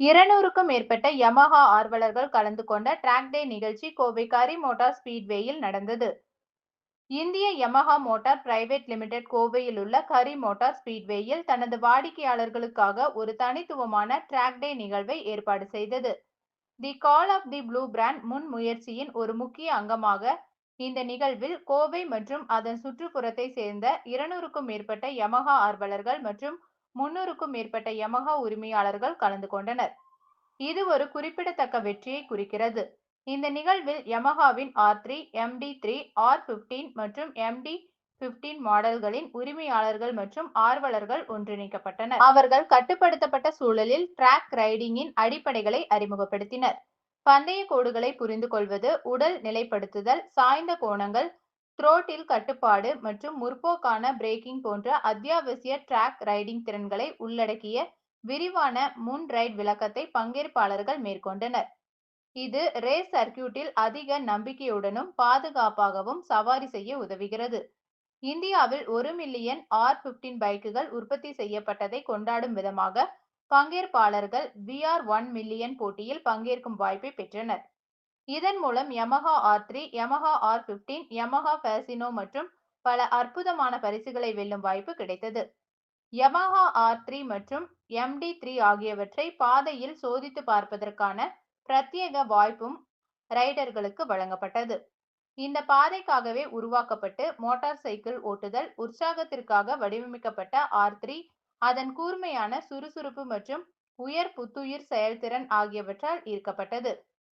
இருநூறுக்கும் மேற்பட்ட யமஹா ஆர்வலர்கள் கலந்து கொண்ட டிராக் டே நிகழ்ச்சி கோவை கரி மோட்டார் ஸ்பீட்வேயில் நடந்தது. இந்திய யமஹா மோட்டார் பிரைவேட் லிமிடெட் கோவையில் உள்ள கரி மோட்டார் ஸ்பீட்வேயில் தனது வாடிக்கையாளர்களுக்காக ஒரு தனித்துவமான டிராக் டே நிகழ்வை ஏற்பாடு செய்தது. The call of the blue brand முன் முயற்சியின் ஒரு முக்கிய அங்கமாக இந்த நிகழ்வில் கோவை மற்றும் அதன் சுற்றுப்புறத்தை சேர்ந்த இருநூறுக்கும் மேற்பட்ட யமஹா ஆர்வலர்கள் மற்றும் முன்னூறுக்கும் மேற்பட்ட யமஹா உரிமையாளர்கள் கலந்து கொண்டனர். இது ஒரு குறிப்பிடத்தக்க வெற்றியை குறிக்கிறது. இந்த நிகழ்வில் யமஹாவின் R three MT three R fifteen மற்றும் எம்டி பிப்டீன் மாடல்களின் உரிமையாளர்கள் மற்றும் ஆர்வலர்கள் ஒன்றிணைக்கப்பட்டனர். அவர்கள் கட்டுப்படுத்தப்பட்ட சூழலில் டிராக் ரைடிங்கின் அடிப்படைகளை அறிமுகப்படுத்தினர். பந்தய கோடுகளை புரிந்து கொள்வது உடல் நிலைப்படுத்துதல் சாய்ந்த கோணங்கள் த்ரோட்டில் கட்டுப்பாடு மற்றும் முற்போக்கான பிரேக்கிங் போன்ற அத்தியாவசிய டிராக் ரைடிங் திறன்களை உள்ளடக்கிய விரிவான முன் ரைட் விளக்கத்தை பங்கேற்பாளர்கள் மேற்கொண்டனர். இது ரேஸ் சர்க்கியூட்டில் அதிக நம்பிக்கையுடனும் பாதுகாப்பாகவும் சவாரி செய்ய உதவுகிறது. இந்தியாவில் ஒரு மில்லியன் ஆர் பிப்டீன் பைக்குகள் உற்பத்தி செய்யப்பட்டதை கொண்டாடும் விதமாக பங்கேற்பாளர்கள் விஆர் ஒன் மில்லியன் போட்டியில் பங்கேற்கும் வாய்ப்பை பெற்றனர். இதன் மூலம் Yamaha R three Yamaha R fifteen Yamaha Fascino மற்றும் பல அற்புதமான பரிசுகளை வெல்லும் வாய்ப்பு கிடைத்தது. யமஹா ஆர் த்ரீ மற்றும் எம்டி த்ரீ ஆகியவற்றை பாதையில் சோதித்து பார்ப்பதற்கான பிரத்யேக வாய்ப்பும் ரைடர்களுக்கு வழங்கப்பட்டது. இந்த பாதைக்காகவே உருவாக்கப்பட்டு மோட்டார் சைக்கிள் ஓட்டுதல் உற்சாகத்திற்காக வடிவமைக்கப்பட்ட ஆர் த்ரீ அதன் கூர்மையான சுறுசுறுப்பு மற்றும் உயர் புத்துயிர் செயல்திறன் ஆகியவற்றால் ஈர்க்கப்பட்டது.